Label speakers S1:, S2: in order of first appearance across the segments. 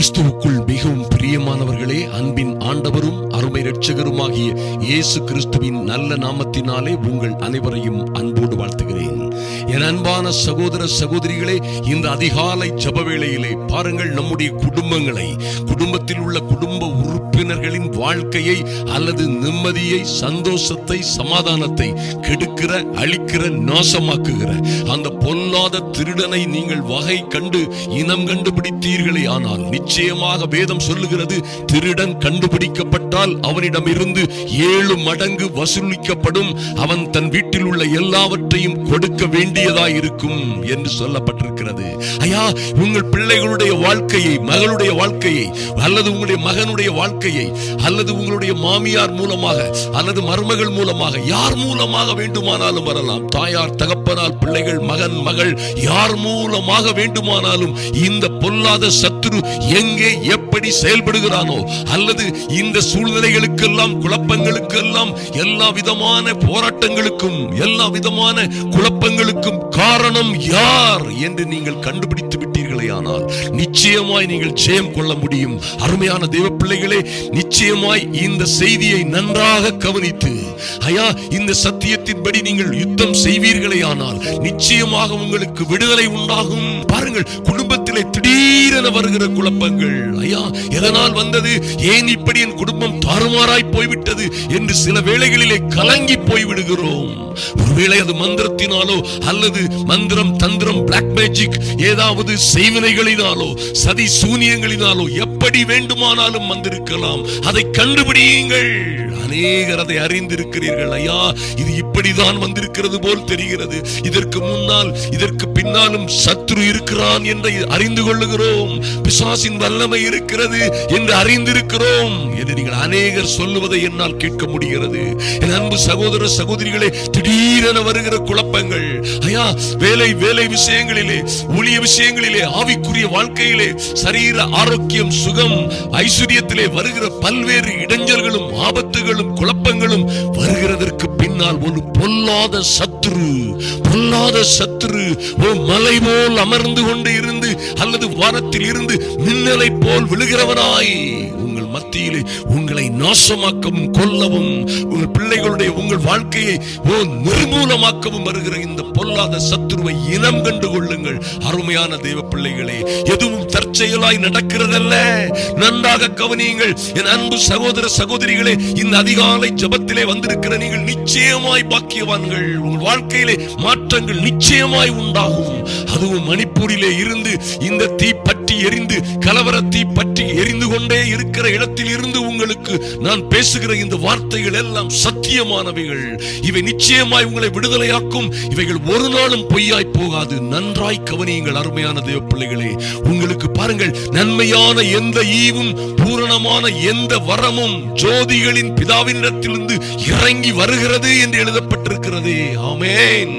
S1: கிறிஸ்துவுக்குள் மிகவும் பிரியமானவர்களே அன்பின் ஆண்டவரும் அருமை இரட்சகருமாகிய இயேசு கிறிஸ்துவின் நல்ல நாமத்தினாலே உங்கள் அனைவரையும் அன்போடு வாழ்த்துகிறேன். என் அன்பான சகோதர சகோதரிகளே இந்த அதிகாலை ஜப வேளையிலே பாருங்கள் நம்முடைய குடும்பங்களை குடும்பத்தில் உள்ள குடும்ப உறுப்பினர்களின் வாழ்க்கையை அல்லது நிம்மதியை சந்தோஷத்தை சமாதானத்தை கெடுக்கிற அழிக்கிற நாசமாக்குகிற அந்த பொல்லாத திருடனை நீங்கள் வகை கண்டு இனம் கண்டுபிடித்தீர்களே ஆனால் நிச்சயமாக வேதம் சொல்லுகிறது. திருடன் கண்டுபிடிக்கப்பட்டால் அவனிடம் இருந்து ஏழு மடங்கு வசூலிக்கப்படும். அவன் தன் வீட்டில் உள்ள எல்லாவற்றையும் கொடுக்க வேண்டியதாய் இருக்கும் என்று சொல்லப்பட்டிருக்கிறது. ஐயா உங்கள் பிள்ளைகளுடைய வாழ்க்கையை மகளுடைய வாழ்க்கையை அல்லது உங்களுடைய மகனுடைய வாழ்க்கையை அல்லது உங்களுடைய மாமியார் மூலமாக அல்லது மருமகள் மூலமாக யார் மூலமாக வேண்டுமானாலும் வரலாம். தாயார் தகப்பனால் பிள்ளைகள் மகன் மகள் யார் மூலமாக வேண்டுமானாலும் இந்த பொல்லாத சத்துரு எங்கே எப்படி செயல்படுகிறானோ அல்லது இந்த சூழ்நிலைகளுக்கெல்லாம் குழப்பங்களுக்கெல்லாம் எல்லா விதமான போராட்டங்களுக்கும் எல்லா விதமான குழப்பங்களுக்கும் காரணம் யார் என்று நீங்கள் கண்டுபிடித்து அப்படியானால் நிச்சயமாய் நீங்கள் ஜெயம் கொள்ள முடியும். அருமையான தெய்வ பிள்ளைகளே நிச்சயமாய் இந்த செய்தியை நன்றாக கவனித்து ஐயா இந்த சத்தியத்தின்படி நீங்கள் யுத்தம் செய்வீர்களே ஆனால் நிச்சயமாக உங்களுக்கு விடுதலை உண்டாகும். பாருங்கள் குடும்பத்திலே திடீரென வருகிற குழப்பங்கள். ஐயா எதனால் வந்தது? ஏன் இப்படி என் குடும்பம் தாறுமாறாய் போய்விட்டது என்று சில வேளைகளிலே கலங்கி போய் விடுகிறோம் ஒருவேளை அது மந்திரத்தினாலோ அல்லது மந்திரம் தந்திரம் பிளாக் மேஜிக் ஏதாவது செய்வினைகளினாலோ சதி சூனியங்களினாலோ எப்படி வேண்டுமானாலும் வந்திருக்கலாம். அதை கண்டுபிடியுங்கள். அநேகர் அதை அறிந்திருக்கிறீர்கள். ஐயா இது இப்படிதான் வந்திருக்கிறது போல் தெரிகிறது. இதற்கு முன்னால் இதற்கு பின்னாலும் சத்ரு இருக்கிறான் என்று அறிந்து கொள்ளுகிறோம். பிசாசின் வல்லமை இருக்கிறது என்று அறிந்திருக்கிறோம் என்று நீங்கள் அநேகர் சொல்லுவதை என்னால் கேட்க முடிகிறது. என் அன்பு சகோதர சகோதரிகளே திடீரென வருகிற குழப்பங்கள். ஐயா வேலை வேலை விஷயங்களிலே ஊழிய விஷயங்களிலே ஆவிக்குரிய வாழ்க்கையிலே சரீர ஆரோக்கியம் சுகம் ஐஸ்வர்யத்திலே வருகிற பல்வேறு இடைஞ்சல்களும் ஆபத்துகளும் குழப்பங்களும் வருகிறதற்கு பின்னால் ஒரு பொல்லாத சத்துரு பொல்லாத சத்துரு ஒரு மலை போல் அமர்ந்து கொண்டு இருந்து அல்லது வானத்தில் இருந்து மின்னலை போல் விழுகிறவனாய். உங்கள் மத்தியிலே உங்களை நாசமாக்கவும் கொல்லவும் உங்கள் பிள்ளைகளுடைய உங்கள் வாழ்க்கையை ஓ நிர்மூலமாக்கவும் வருகிற இந்த பொல்லாத சத்துருவை இனம் கண்டு கொள்ளுங்கள். அருமையான தெய்வ பிள்ளைகளே எதுவும் தற்செயலாய் நடக்கிறதல்ல. நன்றாக கவனியுங்கள். என் அன்பு சகோதர சகோதரிகளே இந்த அதிகாலை ஜபத்திலே வந்திருக்கிற நீங்கள் நிச்சயமாய் பாக்கியவான்கள். உங்கள் வாழ்க்கையிலே மாற்றங்கள் நிச்சயமாய் உண்டாகும். அதுவும் மணிப்பூரிலே இருந்து இந்த தீப்பட்ட பற்றி எரிந்து கலவரத்தை பற்றி எரிந்து கொண்டே இருக்கிற இடத்தில் இருந்து உங்களுக்கு நான் பேசுகிற இந்த வார்த்தைகள் எல்லாம் சத்தியமானவைகள். இவை நிச்சயமாய் உங்களை விடுதலையாக்கும். இவைகள் ஒரு நாளும் பொய்யாய் போகாது. நன்றாய் கவனியுங்கள் அருமையான தேவ பிள்ளைகளே உங்களுக்கு பாருங்கள் நன்மையான எந்த ஈவும் பூரணமான எந்த வரமும் ஜோதிகளின் பிதாவினிடத்திலிருந்து இறங்கி வருகிறது என்று எழுதப்பட்டிருக்கிறது. ஆமேன்.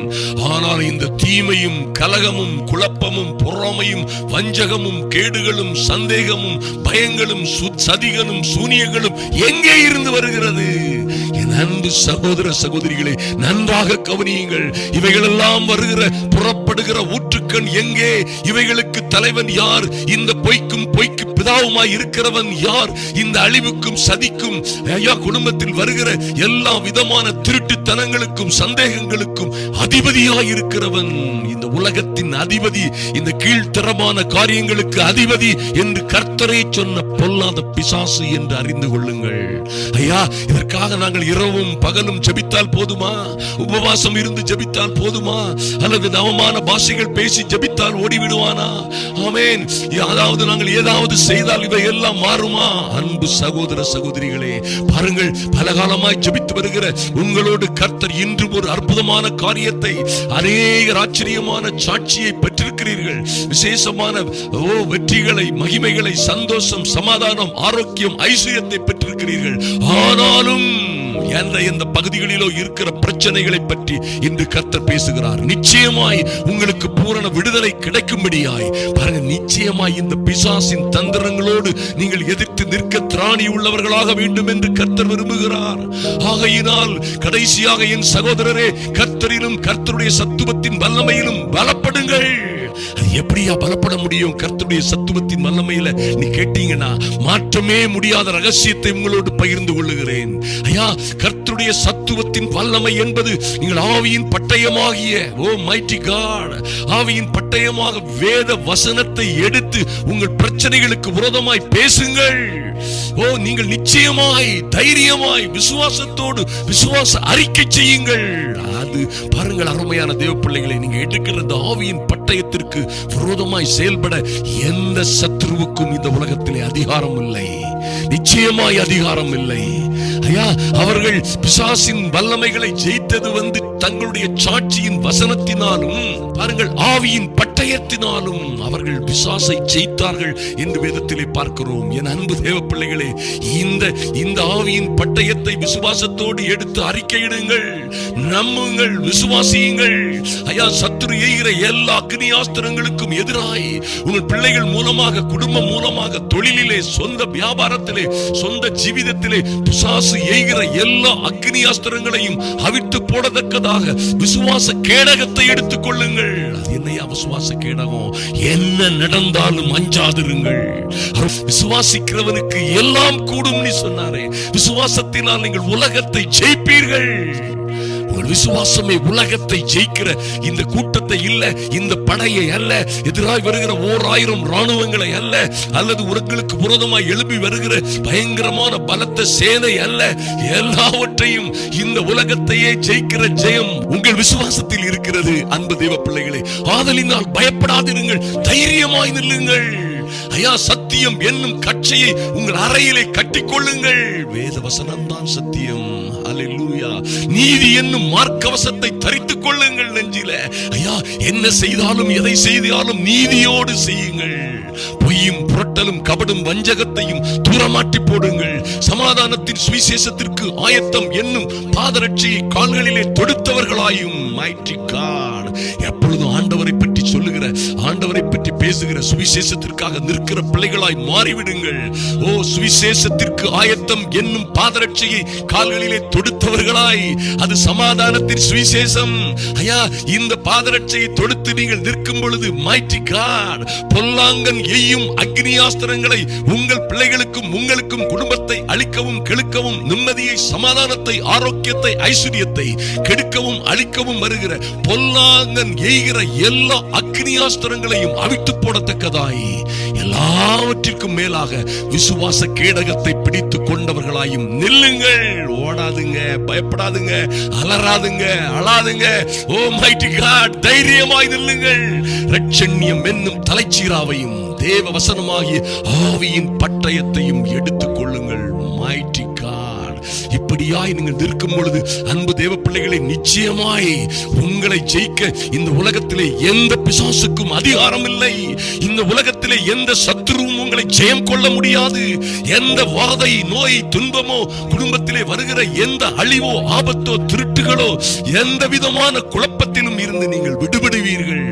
S1: ஆனால் இந்த தீமையும் கலகமும் குழப்பமும் பொறாமையும் வஞ்சகமும் கேடுகளும் சந்தேகமும் பயங்களும் சதிகளும் சூனியங்களும் எங்கே இருந்து வருகிறது? என் அன்பு சகோதர சகோதரிகளே நன்றாக கவனியுங்கள். இவைகளெல்லாம் வருகிற புறப்படுகிற ஊற்றுக்கண் எங்கே? இவைகளுக்கு தலைவன் யார்? இந்த பொய்க்கும் பொய்க்கு பிதாவுமாய் இருக்கிறவன் யார்? இந்த அழிவுக்கும் சதிக்கும் ஐயா குடும்பத்தில் வருகிற எல்லா விதமான திருட்டுத்தனங்களுக்கும் சந்தேகங்களுக்கும் அதிபதியாய் இருக்கிறவன். இந்த உலகத்தின் அதிபதி இந்த கீழ்த்தரமான காரியங்களுக்கு அதிபதி என்று கர்த்தரை சொன்ன பொல்லாத பிசாசு என்று அறிந்து கொள்ளுங்கள். ஐயா இதற்காக நாங்கள் இரவும் பகலும் ஜபித்தால் போதுமா? உபவாசம் இருந்து ஜபித்தால் போதுமா? அல்லது நவமான பாஷைகள் பேசி ஜபி ஜெபித்தால் ஓடிவிடுவானா? ஆமேன். அதாவது நாங்கள் ஏதாவது செய்தால் இவை எல்லாம் மாறுமா? அன்பு சகோதர சகோதரிகளே பாருங்கள் பலகாலமாய் ஜபித்து வருகிற உங்களோடு கர்த்தர் இன்று ஒரு அற்புதமான காரியத்தை அநேக ஆச்சரியமான சாட்சியை பெற்றிருக்கிறீர்கள். விசேஷமான ஓ வெற்றிகளை மகிமைகளை சந்தோஷம் சமாதானம் ஆரோக்கியம் ஐஸ்வர்யத்தை பெற்றிருக்கிறீர்கள். ஆனாலும் என்ற எந்த பகுதிகளிலோ இருக்கிற பிரச்சனைகளை பற்றி இன்று கர்த்தர் பேசுகிறார். நிச்சயமாய் உங்களுக்கு பூரண விடுதலை கிடைக்கும்படியாய். பாருங்க நிச்சயமாய் இந்த பிசாசின் தந்திரங்களோடு நீங்கள் எதிர்த்து நிற்க திராணி உள்ளவர்களாக வேண்டும் என்று கர்த்தர் விரும்புகிறார். ஆகையினால் கடைசியாக என் சகோதரரே கர்த்தரிலும் கர்த்தருடைய சத்துவத்தின் வல்லமையிலும் பலப்படுங்கள். அது எப்படியா பலப்பட முடியும்? கர்த்தருடைய சத்துவத்தின் வல்லமையில நீ கேட்டீங்கன்னா மாற்றமே முடியாத ரகசியத்தை உங்களோடு பகிர்ந்து கொள்ளுகிறேன். ஐயா கர்த்தருடைய சத்துவத்தின் வல்லமை என்பது நீங்கள் ஆவியின் பட்டயமாகிய ஓ மைட்டி காட் ஆவியின் பட்டயமாக வேத வசனத்தை எடுத்து உங்கள் பிரச்சனைகளுக்கு விரோதமாய் பேசுங்கள். ஓ நீங்கள் நிச்சயமாய் தைரியமாய் விசுவாசத்தோடு விசுவாச அறிக்கை செய்யுங்கள். அது பாருங்கள் அருமையான தேவ பிள்ளைகளை நீங்க எடுக்கிற இந்த ஆவியின் பட்டயத்திற்கு விரோதமாய் செயல்பட எந்த சத்ருவுக்கும் இந்த உலகத்திலே அதிகாரம் இல்லை நிச்சயமாய் அதிகாரம் இல்லை ஐயா அவர்கள் பிசாசின் வல்லமைகளை ஜெயித்தது வந்து தங்களுடைய சாட்சியின் வசனத்தினாலும் பாருங்கள் ஆவியின் பட்டயத்தினாலும் அவர்கள் பிசாசை ஜெயித்தார்கள் என்று வேதத்திலே பார்க்கிறோம். என் அன்பு தேவ பிள்ளைகளே இந்த இந்த ஆவியின் பட்டயத்தை விசுவாசத்தோடு எடுத்து அறிக்கையிடுங்கள். நம்புங்கள் விசுவாசியுங்கள். ஐயா சத்துரு எய்கிற எல்லா அக்னியாஸ்திரங்களுக்கும் எதிராய் உங்கள் பிள்ளைகள் மூலமாக குடும்பம் மூலமாக தொழிலிலே சொந்த வியாபாரத்திலே சொந்த ஜீவிதத்திலே பிசாசு எய்கிற எல்லா அக்னியாஸ்திரங்களையும் அவிட்டு போடத்தக்கதாக விசுவாச கேடகத்தை எடுத்துக் கொள்ளுங்கள். அது கேடகம் என்ன நடந்தாலும் அஞ்சாதிருங்கள். விசுவாசிக்கிறவனுக்கு எல்லாம் கூடும் சொன்னாரே. விசுவாசத்தினால் நீங்கள் உலகத்தை ஜெயிப்பீர்கள். உங்கள் விசுவாசமே உலகத்தை ஜெயிக்கிற இந்த கூட்டத்தை இல்ல இந்த படையை அல்ல எதிராய் வருகிற ஓர் ஆயிரம் ராணுவங்களை அல்ல அல்லது உங்களுக்கு புரதமாய் எழுப்பி வருகிற பயங்கரமான பலத்த சேனை அல்ல. எல்லாவற்றையும் இந்த உலகத்தையே ஜெயிக்கிற ஜெயம் உங்கள் விசுவாசத்தில் இருக்கிறது அன்பு தெய்வ பிள்ளைகளே. ஆதலினால் பயப்படாதிருங்கள் தைரியமாய் நில்லுங்கள். ஐயா சத்தியம் என்னும் கட்சியை உங்கள் அறையிலே கட்டிக்கொள்ளுங்கள். வேத வசனம் தான் சத்தியம். அல்லேலூயா நீதி என்னும் மார்க்கவசத்தை தரித்துக் கொள்ளுங்கள் நெஞ்சில. ஐயா என்ன செய்தாலும் எதை செய்தாலும் நீதியோடு செய்யுங்கள். பொய்யும் புரட்டலும் கபடும் வஞ்சகத்தையும் தூரமாட்டி போடுங்கள். சமாதானத்தின் சுவிசேஷத்திற்கு ஆயத்தம் என்னும் பாதரட்சியை கால்களிலே தொடுத்தவர்களாயும். Mighty God. எப்பொழுதும் ஆண்டவரை பற்றி சொல்லுகிற ஆண்டவரை பற்றி பேசுகிற சுவிசேஷத்திற்காக நிற்கிற பிள்ளைகளாய் மாறிவிடுங்கள். ஓ சுவிசேஷத்திற்கு ஆயத்தம் என்னும் பாதரட்சியை கால்களிலே தொடுத்தவர்களாய் அது சமாதானத்தின் சுவிசேஷம். ஐயா இந்த பாதரட்சையை தொடுத்து நீங்கள் நிற்கும் பொழுது mighty காட் பொல்லாங்கன் எய்யும் அக்னியாஸ்திரங்களை உங்கள் பிள்ளைகளுக்கும் உங்களுக்கும் குடும்பத்தை அழிக்கவும் கெழுக்கவும் நிம்மதியை சமாதானத்தை ஆரோக்கியத்தை ஐஸ்வர்யத்தை கெடுக்கவும் அழிக்கவும் வருகிற பொல்லாங்கன் எய்கிற எல்லா அக்னியாஸ்திரங்களையும் அவிட்டு போடத்தக்கதாய். எல்லாவற்றிற்கும் மேலாக விசுவாச கேடகத்தை பிடித்து கொண்டவர்களாயும் நில்லுங்கள். ஓடாதுங்க பயப்படாதுங்க அலறாதுங்க அழாதுங்க. ஓ மைட்டி காட் தைரியமாய் நில்லுங்கள். ரட்சண்யம் என்னும் தலைச்சீராவையும் தேவ வசனமாகிய ஆவியின் பட்டயத்தையும் எடுத்துக் கொள்ளுங்கள் மைட்டி காட் நீங்கள் நிற்கும் பொழுது அன்பு தேவ பிள்ளைகளை நிச்சயமாய் உங்களை ஜெயிக்க இந்த உலகத்திலே எந்த பிசாசுக்கும் அதிகாரம் இல்லை இந்த உலகத்திலே எந்த சத்துருவும் உங்களை ஜெயம் கொள்ள முடியாது. எந்த வாதை நோய் துன்பமோ குடும்பத்திலே வருகிற எந்த அழிவோ ஆபத்தோ திருட்டுகளோ எந்த விதமான குழப்பத்திலும் இருந்து நீங்கள் விடுபடுவீர்கள்.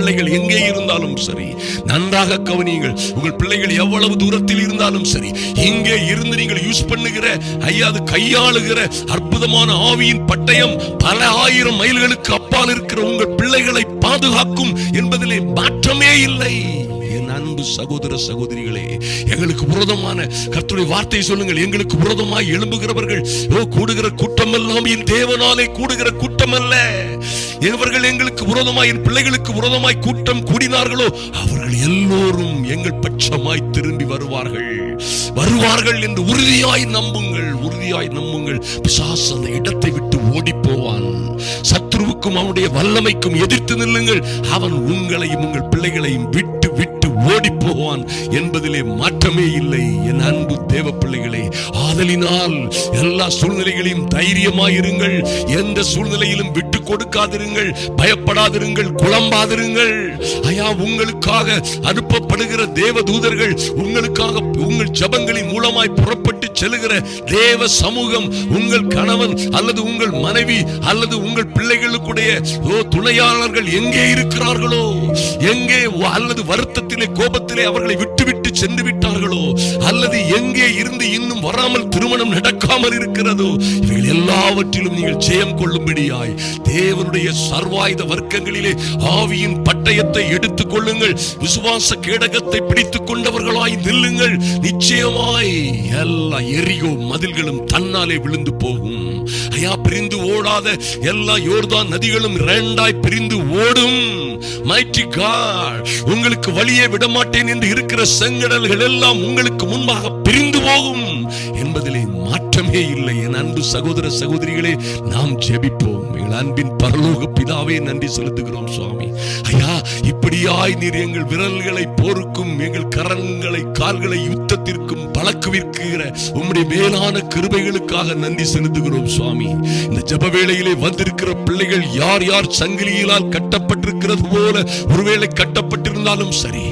S1: பிள்ளைகள் எங்கே இருந்தாலும் சரி நன்றாக கவனியுங்கள். உங்கள் பிள்ளைகள் எவ்வளவு தூரத்தில் இருந்தாலும் சரி இங்கே இருந்து நீங்கள் யூஸ் பண்ணுகிற ஐயா அது கையாளுகிற அற்புதமான ஆவியின் பட்டயம் பல ஆயிரம் மைல்களுக்கு அப்பால் இருக்கிற உங்கள் பிள்ளைகளை பாதுகாக்கும் என்பதிலே மாற்றமே இல்லை. அன்பு சகோதர சகோதரிகளே எங்களுக்கு விரோதமான கர்த்தருடைய வார்த்தையை சொல்லுங்கள். எங்களுக்கு விரோதமாய் எழும்புகிறவர்கள் ஓ கூடுகிற கூட்டம் எல்லாம் என் தேவனாலே கூடுகிற கூட்டம் அல்ல எவர்கள் எங்களுக்கு விரோதமாய் என் பிள்ளைகளுக்கு விரோதமாய் கூட்டம் கூடினார்களோ அவர்கள் எல்லோரும் எங்கள் பட்சமாய் திரும்பி வருவார்கள். வருவார்கள் என்று உறுதியாய் நம்புங்கள் உறுதியாய் நம்புங்கள். பிசாஸ் அந்த இடத்தை விட்டு ஓடி போவான் சத்ருவுக்கும் அவனுடைய வல்லமைக்கும் எதிர்த்து நில்லுங்கள். அவன் உங்களையும் உங்கள் பிள்ளைகளையும் விட்டு விட்டு ஓடி போவான் என்பதிலே மாற்றமே இல்லை. என் அன்பு தேவ பிள்ளைகளே ஆதலினால் எல்லா சூழ்நிலைகளையும் தைரியமாயிருங்கள் எந்த சூழ்நிலையிலும் விட்டு கொடுக்காதிருங்கள் பயப்படாதிருங்கள் குழம்பாதிருங்கள். ஐயா உங்களுக்காக அனுப்பப்படுகிற தேவ தூதர்கள் உங்களுக்காக உங்கள் ஜபங்களின் மூலமாய் புறப்பட்டு செல்லுகிற தேவ சமூகம் உங்கள் கணவன் அல்லது உங்கள் மனைவி அல்லது உங்கள் பிள்ளைகளுக்குடைய ஓ துணையாளர்கள் எங்கே இருக்கிறார்களோ எங்கே அல்லது வருத்தத்திலே கோபத்திலே அவர்களை விட்டு விட்டு சென்று விட்டார்களோ? அல்லது எங்கே இருந்து இன்னும் வராமல் திருமணம் நடக்காமல் இருக்கிறதோ? இவைகள் எல்லாவற்றிலும் நீங்கள் ஜெயம் கொள்ளும்படியாய் தேவனுடைய சர்வாயுத வர்க்கங்களிலே ஆவியின் பட்டயத்தை எடுத்துக் கொள்ளுங்கள். விசுவாச கேடகத்தை பிடித்துக் கொண்டவர்களாய் நில்லுங்கள். நிச்சயமாய் எல்லா எரியோ மதில்களும் தன்னாலே விழுந்து போகும். ஐயா பிரிந்து ஓடாத எல்லா யோர்தான் நதிகளும் இரண்டாய் பிரிந்து ஓடும். மைட்டி காட் உங்களுக்கு வழியே விடமாட்டேன் என்று இருக்கிற செங்க செங்கடல்கள் எல்லாம் உங்களுக்கு முன்பாக பிரிந்து போகும் என்பதிலே மாற்றமே இல்லை. என் அன்பு சகோதர சகோதரிகளே நாம் ஜெபிப்போம். எங்கள் அன்பின் பரலோக பிதாவே நன்றி செலுத்துகிறோம் சுவாமி. ஐயா இப்படியாய் நீர் எங்கள் விரல்களை போருக்கும் எங்கள் கரங்களை கால்களை யுத்தத்திற்கும் பழக்குவிற்கிற உம்முடைய மேலான கிருபைகளுக்காக நன்றி செலுத்துகிறோம் சுவாமி. இந்த ஜப வேளையிலே வந்திருக்கிற பிள்ளைகள் யார் யார் சங்கிலியிலால் கட்டப்பட்டிருக்கிறது போல ஒருவேளை கட்டப்பட்டிருந்தாலும் சரி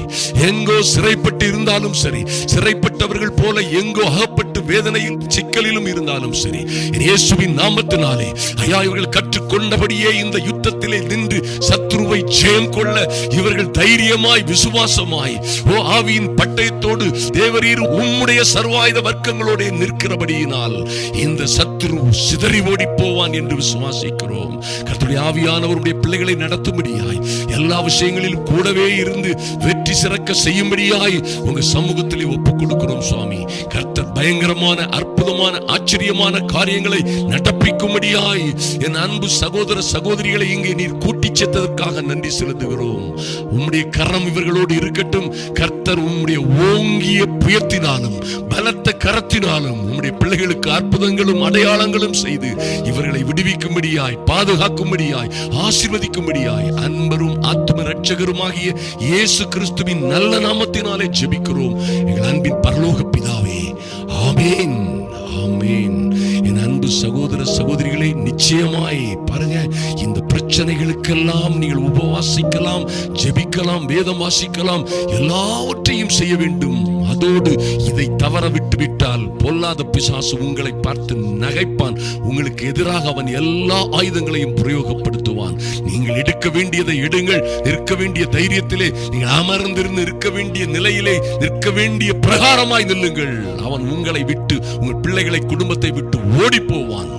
S1: எங்கோ சிறைப்பட்டு இருந்தாலும் சரி சிறைப்பட்டவர்கள் போல எங்கோ அகப்பட்டு வேதனையில் சிக்கலிலும் இருந்தாலும் சரி சரி இயேசுவின் நாமத்தினாலே. ஐயா இவர்கள் ஏற்றுக் கொண்டபடியே இந்த யுத்தத்திலே நின்று சத்ருவை ஜெயம் கொள்ள இவர்கள் தைரியமாய் விசுவாசமாய் ஓ ஆவியின் பட்டயத்தோடு தேவரீர் உம்முடைய சர்வாயுத வர்க்கங்களோட நிற்கிறபடியினால் இந்த சத்ரு சிதறி ஓடி போவான் என்று விசுவாசிக்கிறோம். கர்த்தருடைய ஆவியானவருடைய பிள்ளைகளை நடத்தும்படியாய் எல்லா விஷயங்களிலும் கூடவே இருந்து வெற்றி சிறக்க செய்யும்படியாய் உங்க சமூகத்திலே ஒப்புக் கொடுக்கிறோம் சுவாமி. கர்த்தர் பயங்கரமான அற்புதமான ஆச்சரியமான காரியங்களை நடப்பிக்கும்படியாய் என் அன்பு சகோதர சகோதரிகளை இங்கே நீர் கூட்டிச் சேர்த்ததற்காக நன்றி செலுத்துகிறோம். உம்முடைய கரம் இவர்களோடு இருக்கட்டும். கர்த்தர் உம்முடைய ஓங்கிய புயத்தினாலும் பலத்த கரத்தினாலும் உம்முடைய பிள்ளைகளுக்கு அற்புதங்களும் அடையாளங்களும் செய்து இவர்களை விடுவிக்கும்படியாய் பாதுகாக்கும்படியாய் ஆசீர்வதிக்கும்படியாய் அன்பரும் ஆத்ம ரட்சகருமாகிய இயேசு கிறிஸ்துவின் நல்ல நாமத்தினாலே ஜெபிக்கிறோம். எங்கள் அன்பின் பரலோக பிதாவே ஆமேன் ஆமேன். அன்பு சகோதர சகோதரிகளை நிச்சயமாய் பாருங்க இந்த பிரச்சனைகளுக்கெல்லாம் நீங்கள் உபவாசிக்கலாம் ஜெபிக்கலாம் வேதம் வாசிக்கலாம் எல்லாவற்றையும் செய்ய வேண்டும். அதோடு இதை தவற விட்டு விட்டால் பொல்லாத பிசாசு உங்களை பார்த்து நகைப்பான். உங்களுக்கு எதிராக அவன் எல்லா ஆயுதங்களையும் பிரயோகப்படுத்துவான். நீங்கள் எடுக்க வேண்டியதை எடுங்கள். நிற்க வேண்டிய தைரியத்திலே நீங்கள் அமர்ந்திருந்து இருக்க வேண்டிய நிலையிலே நிற்க வேண்டிய பிரகாரமாய் நில்லுங்கள். அவன் உங்களை விட்டு உங்கள் பிள்ளைகளை குடும்பத்தை விட்டு ஓடி போவான்.